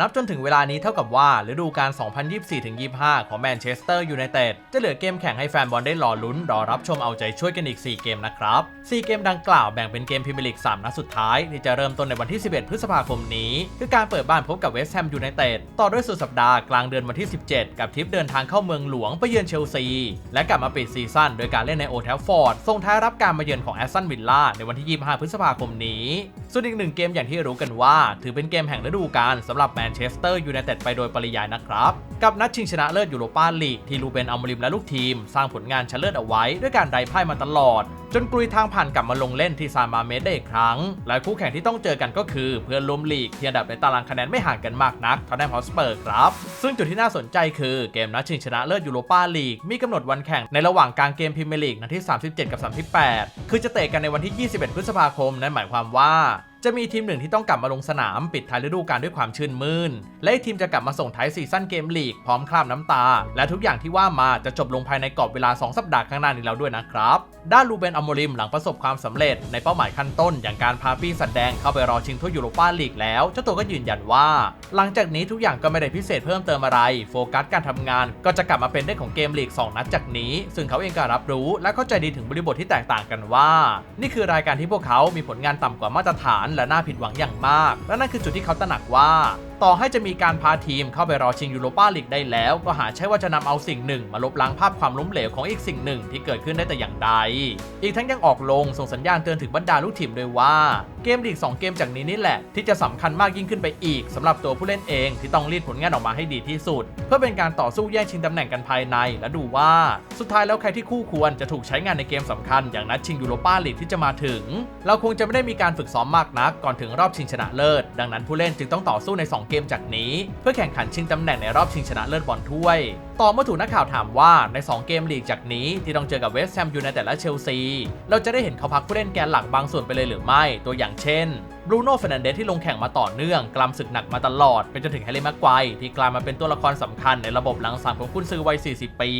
นับจนถึงเวลานี้เท่ากับว่าฤดูกาล 2024-25 ของแมนเชสเตอร์ยูไนเต็ดจะเหลือเกมแข่งให้แฟนบอลได้รอลุ้น รอรับชมเอาใจช่วยกันอีก 4 เกมนะครับ 4 เกมดังกล่าวแบ่งเป็นเกมพรีเมียร์ลีก 3 นัดสุดท้าย ที่จะเริ่มต้นในวันที่ 11 พฤษภาคมนี้ คือการเปิดบ้านพบกับเวสต์แฮมยูไนเต็ดต่อด้วยสุดสัปดาห์กลางเดือนวันที่ 17 กับทริปเดินทางเข้าเมืองหลวงไปเยือนเชลซี และกลับมาปิดซีซั่นโดยการเล่นในโอเทลฟอร์ดส่งท้ายรับการมาเยือนของแอสตันวิลล่าในวันที่ 25 พฤษภาคมนี้ ส่วนอีกหนึ่งเกมอย่างที่รู้กันว่า ถือเป็นเกมแห่งฤดูกาลสำหรับแมนเชสเตอร์ยูไนเต็ดไปโดยปริยายนะครับ กับนัดชิงชนะเลิศยูโรปาลีกที่ลูเบนอัมริมและลูกทีม สร้างผลงานชนะเลิศเอาไว้ด้วยการไร้พ่ายมาตลอด จนกลุยทางผ่านกลับมาลงเล่นที่ซานมาเมสได้อีกครั้ง และคู่แข่งที่ต้องเจอกันก็คือเพื่อนร่วมลีกที่อันดับในตารางคะแนนไม่ห่างกันมากนักทอนแนมฮอสเปอร์ครับ ซึ่งจุดที่น่าสนใจคือเกมนัดชิงชนะเลิศยูโรปาลีกมีกำหนดวันแข่งในระหว่างกลางเกมพรีเมียร์ลีกนัดที่ 37 กับ 38 คือจะเตะกันในวันที่ 21 พฤษภาคมนั่นหมายความว่าจะมีทีมหนึ่งที่ต้องกลับมาลงสนามปิดท้ายฤดูกาลด้วยความชื่นมื่น และทีมจะกลับมาส่งท้ายซีซั่นเกมลีกพร้อมคราบน้ำตา และทุกอย่างที่ว่ามาจะจบลงภายในกรอบเวลา 2 สัปดาห์ข้างหน้านี้แล้วด้วยนะครับ ด้านลูเบนอโมริมหลังประสบความสำเร็จในเป้าหมายขั้นต้น อย่างการพาปีสันแดงเข้าไปรอชิงถ้วยยูโรปาลีกแล้ว เจ้าตัวก็ยืนยันว่า หลังจากนี้ทุกอย่างก็ไม่ได้พิเศษเพิ่มเติมอะไร โฟกัสการทำงาน ก็จะกลับมาเป็นได้ของเกมลีก 2 นัดจากนี้ ซึ่งเขาเองก็รับรู้และเข้าใจดีถึงบริบทที่แตกต่างกันว่า นี่คือรายการที่พวกเขามีผลงานต่ำกว่ามาตรฐาน และน่าผิดหวังอย่างมาก และนั่นคือจุดที่เขาตระหนักว่า ต่อให้จะมีการพาทีมเข้าไปรอชิงยูโรปาลีกได้แล้ว ก็หาใช่ว่าจะนำเอาสิ่งหนึ่ง มาลบล้างภาพความล้มเหลวของอีกสิ่งหนึ่งที่เกิดขึ้นได้แต่อย่างใด อีกทั้งยังออกลงส่งสัญญาณเตือนถึงบรรดาลูกทีมด้วยว่าเกมลีก 2 เกมจากนี้นี่แหละ ที่จะสำคัญมากยิ่งขึ้นไปอีกสำหรับตัวผู้เล่นเองที่ต้องรีดผลงานออกมาให้ดีที่สุด เพื่อเป็นการต่อสู้แย่งชิงตำแหน่งกันภายใน และดูว่าสุดท้ายแล้วใครที่คู่ควรจะถูกใช้งานในเกมสำคัญ อย่างนัดชิงยูโรปาลีกที่จะมาถึง เราคงจะไม่ได้มีการฝึกซ้อมมากนักก่อนถึงรอบชิงชนะเลิศดังนั้นผู้เล่นจึงต้องต่อสู้ใน 2เกมจากนี้ เพื่อแข่งขันชิงตำแหน่งในรอบชิงชนะเลิศบอลถ้วย ต่อเมื่อถูกนักข่าวถามว่าใน 2 เกมลีกจากนี้ที่ต้องเจอกับเวสต์แฮมยูไนเต็ดและเชลซี เราจะได้เห็นเขาพักผู้เล่นแกนหลักบางส่วนไปเลยหรือไม่ ตัวอย่างเช่นบรูโน่เฟรนันเดสที่ลงแข่งมาต่อเนื่อง กลำศึกหนักมาตลอด ไปจนถึงแฮร์รี่แม็กไกวร์ที่กลายมาเป็นตัวละครสำคัญในระบบหลังสามของคุณซื้อวัย 40 ปี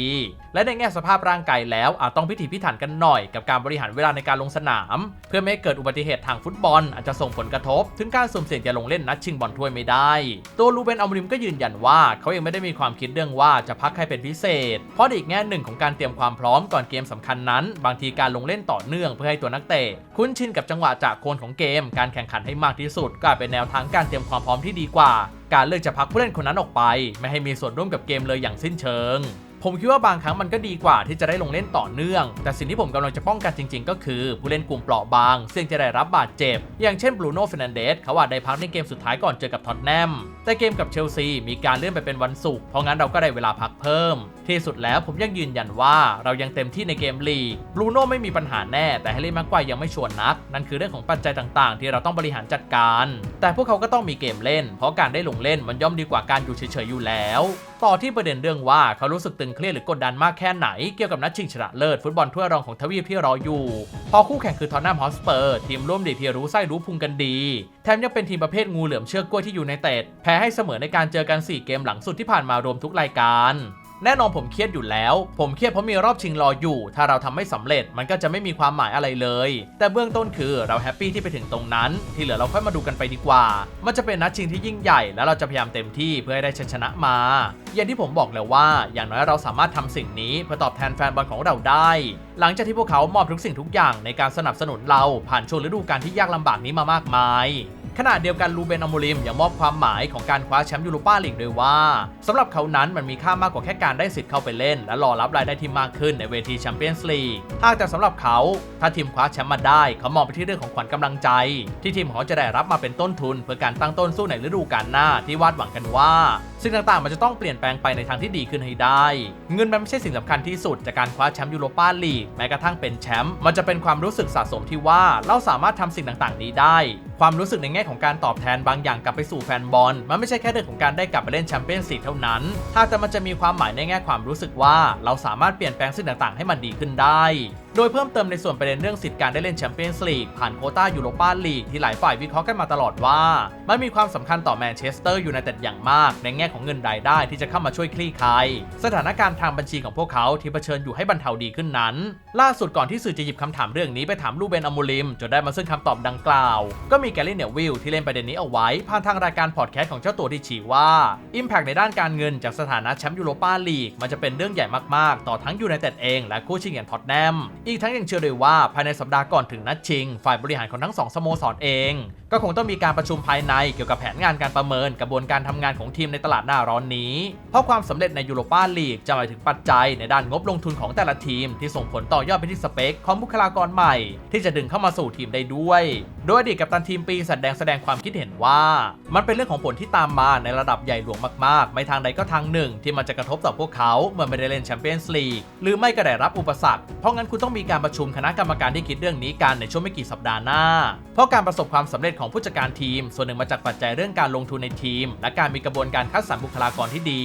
และในแง่สภาพร่างกายแล้วอาจต้องพิถีพิถันกันหน่อยกับการบริหารเวลาในการลงสนาม เพื่อไม่ให้เกิดอุบัติเหตุทางฟุตบอล อาจจะส่งผลกระทบ ถึงการสุ่มเสี่ยงจะลงเล่นนัดชิงบอลถ้วยไม่ได้ ตัวลูเบนอัมริมก็ยืนยันว่าเขาเองไม่ได้มีความคิดเรื่องว่าจะพักใครเป็นพิเศษ เพราะอีกแง่หนึ่งของการเตรียมความพร้อมก่อนเกมสำคัญนั้น บางทีการลงเล่นต่อเนื่องเพื่อให้ตัวนักเตะคุ้นชินกับจังหวะจากโคนของเกม การแข่งขันให้มากที่สุดก็อาจเป็นแนวทางการเตรียมความพร้อมที่ดีกว่า การเลือกจะพักผู้เล่นคนนั้นออกไป ไม่ให้มีส่วนร่วมกับเกมเลยอย่างสิ้นเชิง ผมคิดว่าบางครั้งมันก็ดีกว่าที่จะได้ลงเล่นต่อเนื่อง แต่สิ่งที่ผมกำลังจะป้องกันจริง ๆ ก็คือ ผู้เล่นกลุ่มเปราะบาง ซึ่งจะได้รับบาดเจ็บ อย่างเช่นบรูโน่เฟรนันเดสเขาอาจได้พักในเกมสุดท้ายก่อนเจอกับท็อตแนมแต่เกมกับเชลซีมีการเลื่อนไปเป็นวันศุกร์เพราะงั้นเราก็ได้เวลาพักเพิ่ม ที่สุดแล้วผมยังยืนยันว่าเรายังเต็มที่ในเกมลีกบรูโน่ไม่มีปัญหาแน่แต่แฮร์รี่แม็กไกวร์ยังไม่ชวนนัก นั่นคือเรื่องของปัจจัยต่าง ๆ ที่เราต้องบริหารจัดการ แต่พวกเขาก็ต้องมีเกมเล่น เพราะการได้ลงเล่นมันย่อมดีกว่าการอยู่เฉยๆอยู่แล้วต่อที่ประเด็นเรื่องว่าเขารู้สึกตึงเครียดหรือกดดันมากแค่ไหนเกี่ยวกับนัดชิงชนะเลิศฟุตบอลถ้วยรองของทวีปที่รออยู่ พอคู่แข่งคือทอนนัมฮอสเปอร์ทีมร่วมดีที่รู้ไส้รู้พุงกันดี แถมยังเป็นทีมประเภทงูเหลือมเชือกกล้วยที่อยู่ในเตดแพ้ให้เสมอในการเจอกัน 4 เกมหลังสุดที่ผ่านมารวมทุกรายการ แน่นอนผมเครียดอยู่แล้ว ผมเครียดเพราะมีรอบชิงรออยู่ ถ้าเราทำไม่สำเร็จมันก็จะไม่มีความหมายอะไรเลย แต่เบื้องต้นคือเราแฮปปี้ที่ไปถึงตรงนั้น ที่เหลือเราค่อยมาดูกันไปดีกว่า มันจะเป็นนัดชิงที่ยิ่งใหญ่ และเราจะพยายามเต็มที่เพื่อให้ได้ชัยชนะมา อย่างที่ผมบอกแล้วว่า อย่างน้อยเราสามารถทำสิ่งนี้เพื่อตอบแทนแฟนบอลของเราได้ หลังจากที่พวกเขามอบทุกสิ่งทุกอย่างในการสนับสนุนเราผ่านช่วงฤดูกาลที่ยากลำบากนี้มามากมาย ขณะเดียวกันลูเบนอโมริมยังมอบความหมายของการคว้าแชมป์ยูโรปาลีกด้วยว่าสำหรับเขานั้นมันมีค่ามากกว่าแค่การได้สิทธิ์เข้าไปเล่น และรอรับรายได้ที่มากขึ้นในเวทีแชมเปี้ยนส์ลีกหากแต่สำหรับเขาถ้าทีมคว้าแชมป์มาได้ เขามองไปที่เรื่องของขวัญกำลังใจ ที่ทีมหองเขาจะได้รับมาเป็นต้นทุน เพื่อการตั้งต้นสู้ในฤดูกาลหน้าที่วาดหวังกันว่าสิ่งต่างๆ มันจะต้องเปลี่ยนแปลงไปในทางที่ดีขึ้นให้ได้ เงินมันไม่ใช่สิ่งสำคัญที่สุดจากการคว้าแชมป์ยูโรปาลีกแม้กระทั่งเป็นแชมป์มันจะเป็นความรู้สึกสะสมที่ว่าเราสามารถทำสิ่งต่างๆ นี้ได้ ความรู้สึกในแง่ของการตอบแทนบางอย่างกลับไปสู่แฟนบอลมันไม่ใช่แค่เรื่องของการได้กลับไปเล่นแชมเปี้ยนส์ลีกเท่านั้นหากแต่มันจะมีความหมายในแง่ความรู้สึกว่า เราสามารถเปลี่ยนแปลงสิ่งต่างๆ ให้มันดีขึ้นได้ โดยเพิ่มเติมในส่วนประเด็นเรื่องสิทธิ์การได้เล่นแชมเปี้ยนส์ลีกผ่านโคต้ายูโรปาลีกที่หลายฝ่ายวิเคราะห์กันมาตลอดว่า มันมีความสำคัญต่อแมนเชสเตอร์ยูไนเต็ดอย่างมากในแง่ของเงินรายได้ที่จะเข้ามาช่วยคลี่คลายสถานการณ์ทางบัญชีของพวกเขาที่เผชิญอยู่ให้บรรเทาดีขึ้นนั้น ล่าสุดก่อนที่สื่อจะหยิบคำถามเรื่องนี้ไปถามลูเบนอมูลิมจนได้มาซึ่งคำตอบดังกล่าว ก็มีแกลลี่เนวิลที่เล่นประเด็นนี้เอาไว้ผ่านทางรายการพอดแคสต์ของเจ้าตัวที่ชี้ว่า Impact ในด้านการเงินจากสถานะแชมป์ยูโรปาลีกมันจะเป็นเรื่องใหญ่มากๆ ต่อทั้งยูไนเต็ดเองและคู่ชิงอย่างท็อตแนมอีกทั้งยังเชื่อด้วยว่าภายในสัปดาห์ก่อนถึงนัดชิง ฝ่ายบริหารของทั้งสองสโมสรเอง ก็คงต้องมีการประชุมภายในเกี่ยวกับแผนงานการประเมินกระบวนการทำงานของทีมในตลาดหน้าร้อนนี้ เพราะความสำเร็จในยูโรปาลีกจะหมายถึงปัจจัยในด้านงบลงทุนของแต่ละทีม ที่ส่งผลต่อยอดไปที่สเปคของบุคลากรใหม่ ที่จะดึงเข้ามาสู่ทีมได้ด้วย โดยอดีตกัปตันทีมปีแสดงแสดงความคิดเห็นว่า มันเป็นเรื่องของผลที่ตามมาในระดับใหญ่หลวงมากๆ ไม่ทางใดก็ทางหนึ่ง ที่มันจะกระทบต่อพวกเขาเมื่อไม่ได้เล่นแชมเปี้ยนส์ลีกหรือไม่ก็ได้รับอุปสรรคเพราะงั้นคุณต้องมีการประชุมคณะกรรมการที่คิดเรื่องนี้กันในช่วงไม่กี่สัปดาห์หน้า เพราะการประสบความสำเร็จของผู้จัดการทีม ส่วนหนึ่งมาจากปัจจัยเรื่องการลงทุนในทีม และการมีกระบวนการคัดสรรบุคลากรที่ดี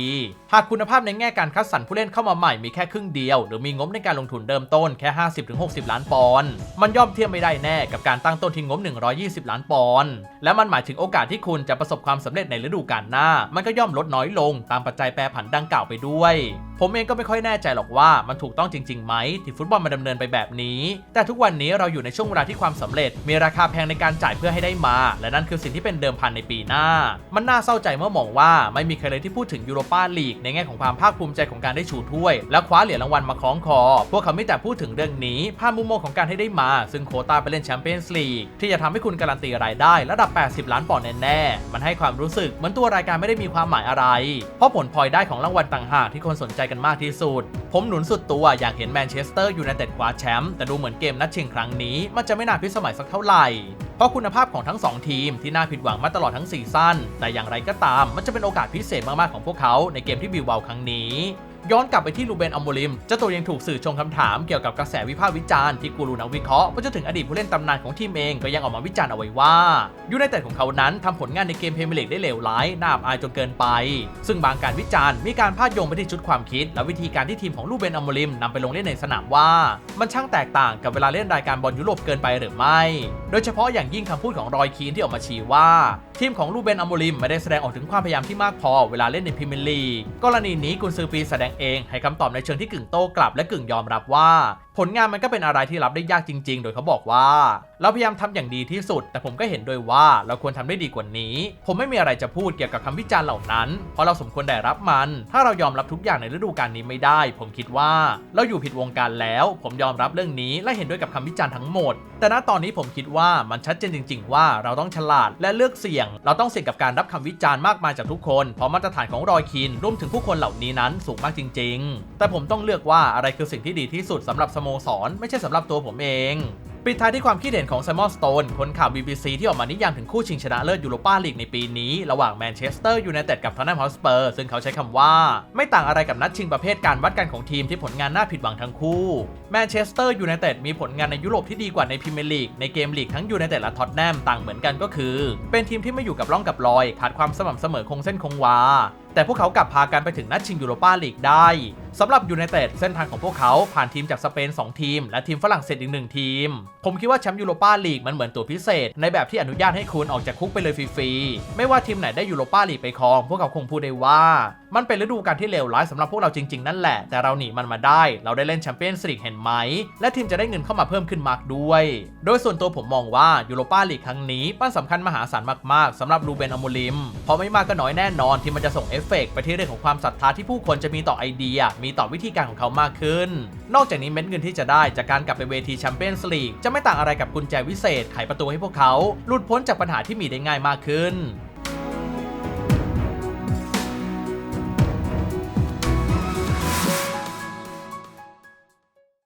หากคุณภาพในแง่การคัดสรรผู้เล่นเข้ามาใหม่มีแค่ครึ่งเดียว หรือมีงบในการลงทุนเริ่มต้นแค่ 50-60 ล้านปอนด์มันย่อมเทียบไม่ได้แน่กับการตั้งต้นที่งบ 120 ล้านปอนด์และมันหมายถึงโอกาสที่คุณจะประสบความสำเร็จในฤดูกาลหน้า มันก็ย่อมลดน้อยลงตามปัจจัยแปรผันดังกล่าวไปด้วย ผมเองก็ไม่ค่อยแน่ใจหรอกว่ามันถูกต้องจริงๆไหมที่ฟุตบอลมันดำเนินไปแบบนี้ แต่ทุกวันนี้เราอยู่ในช่วงเวลาที่ความสำเร็จ มีราคาแพงในการจ่ายเพื่อให้ได้มา และนั่นคือสิ่งที่เป็นเดิมพันในปีหน้า มันน่าเศร้าใจเมื่อมองว่าไม่มีใครเลยที่พูดถึงยูโรปาลีกในแง่ของความภาคภูมิใจของการได้ชูถ้วย และคว้าเหรียญรางวัลมาคล้องคอ พวกเขาไม่แต่พูดถึงเรื่องนี้ผ่านมุมมองของการให้ได้มา ซึ่งโคต้าไปเล่นแชมเปี้ยนส์ลีกที่จะทำให้คุณการันตีรายได้ระดับ 80 ล้านปอนด์แน่ๆมันให้ความรู้สึกเหมือนตัวรายการไม่ได้มีความหมายอะไร เพราะผลพลอยได้ของรางวัลต่างหากที่คนสนใจกันมากที่สุด ผมหนุนสุดตัวอยากเห็นแมนเชสเตอร์ยูไนเต็ดคว้าแชมป์แต่ดูเหมือนเกมนัดชิงครั้งนี้ มันจะไม่น่าพิสมัยสักเท่าไหร่ เพราะคุณภาพของทั้ง 2 ทีมที่น่าผิดหวังมาตลอดทั้งซีซั่นแต่อย่างไรก็ตามมันจะเป็นโอกาสพิเศษมากๆของพวกเขาในเกมที่บิวเบาครั้งนี้ ย้อนกลับไปที่ลูเบนอัมโมลิมเจ้าตัวยังถูกสื่อชงคำถามเกี่ยวกับกระแสวิพากษ์วิจารณ์ที่กูรูนักวิเคราะห์ว่าจะถึงอดีตผู้เล่นตำนานของทีมเองก็ยังออกมาวิจารณ์เอาไว้ว่ายูไนเต็ดของเขานั้นทำผลงานในเกมเพรเมลีกได้เลวร้ายน่าอับอายจนเกินไป ซึ่งบางการวิจารณ์มีการพาดโยงไปที่ชุดความคิด และวิธีการที่ทีมของลูเบนอัมโมลิมนำไปลงเล่นในสนามว่า มันช่างแตกต่างกับเวลาเล่นรายการบอลยุโรปเกินไปหรือไม่ โดยเฉพาะอย่างยิ่งคำพูดของรอยคีนที่ออกมาชี้ว่า ทีมของลูเบนอัมโมลิมไม่ได้แสดงออกถึงความพยายามที่มากพอเวลาเล่นในพรีเมียร์ลีกกรณีนี้กุนซือปีแสดงเองให้คำตอบในเชิงที่กึ่งโต้กลับและกึ่งยอมรับว่า ผลงานมันก็เป็นอะไรที่รับได้ยากจริง ๆ โดยเขาบอกว่า เราพยายามทำอย่างดีที่สุด แต่ผมก็เห็นด้วยว่าเราควรทำได้ดีกว่านี้ ผมไม่มีอะไรจะพูดเกี่ยวกับคำวิจารณ์เหล่านั้น เพราะเราสมควรได้รับมัน ถ้าเรายอมรับทุกอย่างในฤดูกาลนี้ไม่ได้ ผมคิดว่าเราอยู่ผิดวงการแล้ว ผมยอมรับเรื่องนี้และเห็นด้วยกับคำวิจารณ์ทั้งหมด แต่ณตอนนี้ผมคิดว่ามันชัดเจนจริง ๆ ว่าเราต้องฉลาดและเลือกเสี่ยง เราต้องเสี่ยงกับการรับคำวิจารณ์มากมายจากทุกคน เพราะมาตรฐานของรอยคินรวมถึงผู้คนเหล่านี้นั้นสูงมากจริง ๆ แต่ผมต้องเลือกว่าอะไรคือสิ่งที่ดีที่สุดสำหรับสโมสร ไม่ใช่สำหรับตัวผมเอง ปิดท้ายที่ความคิดเห็นของไซมอนสโตนคนข่าว BBC ที่ออกมานิยามถึงคู่ชิงชนะเลิศยูโรปาลีกในปีนี้ ระหว่างแมนเชสเตอร์ยูไนเต็ดกับทอนแนมฮอสเปอร์ซึ่งเขาใช้คำว่า ไม่ต่างอะไรกับนัดชิงประเภทการวัดกันของทีมที่ผลงานน่าผิดหวังทั้งคู่แมนเชสเตอร์ยูไนเต็ดมีผลงานในยุโรปที่ดีกว่าในพรีเมียร์ลีกในเกมลีกทั้งยูไนเต็ดและท็อตแนมต่างเหมือนกันก็คือ เป็นทีมที่ไม่อยู่กับร่องกับรอย ขาดความสม่ำเสมอคงเส้นคงวาแต่พวกเขากลับพากันไปถึงนัดชิงยูโรปาลีกได้ สำหรับยูไนเต็ดเส้นทางของพวกเขาผ่านทีมจากสเปน 2 ทีม และทีมฝรั่งเศสอีกหนึ่งทีม ผมคิดว่าแชมป์ยูโรปาลีกมันเหมือนตัวพิเศษ ในแบบที่อนุญาตให้คุณออกจากคุกไปเลยฟรีๆไม่ว่าทีมไหนได้ยูโรปาลีกไปครอง พวกเขาคงพูดได้ว่า มันเป็นฤดูกาลที่เลวร้ายสำหรับพวกเราจริง ๆ นั่นแหละ แต่เราหนีมันมาได้ เราได้เล่นแชมเปี้ยนส์ลีกเห็นไหม และทีมจะได้เงินเข้ามาเพิ่มขึ้นมากด้วย โดยส่วนตัวผมมองว่ายูโรปาลีกครั้งนี้ปั้นสำคัญมหาศาลมากๆสำหรับรูเบนอโมลิม เพราะไม่มากก็น้อยแน่นอนที่มันจะส่งเอฟเฟกต์ไปที่เรื่องของความศรัทธาที่ผู้คนจะมีต่อไอเดีย มีต่อวิธีการของเขามากขึ้น นอกจากนี้เม็ดเงินที่จะได้จากการกลับไปเวทีแชมเปี้ยนส์ลีกจะไม่ต่างอะไรกับกุญแจวิเศษไขประตูให้พวกเขาหลุดพ้นจากปัญหาที่มีได้ง่ายมากขึ้น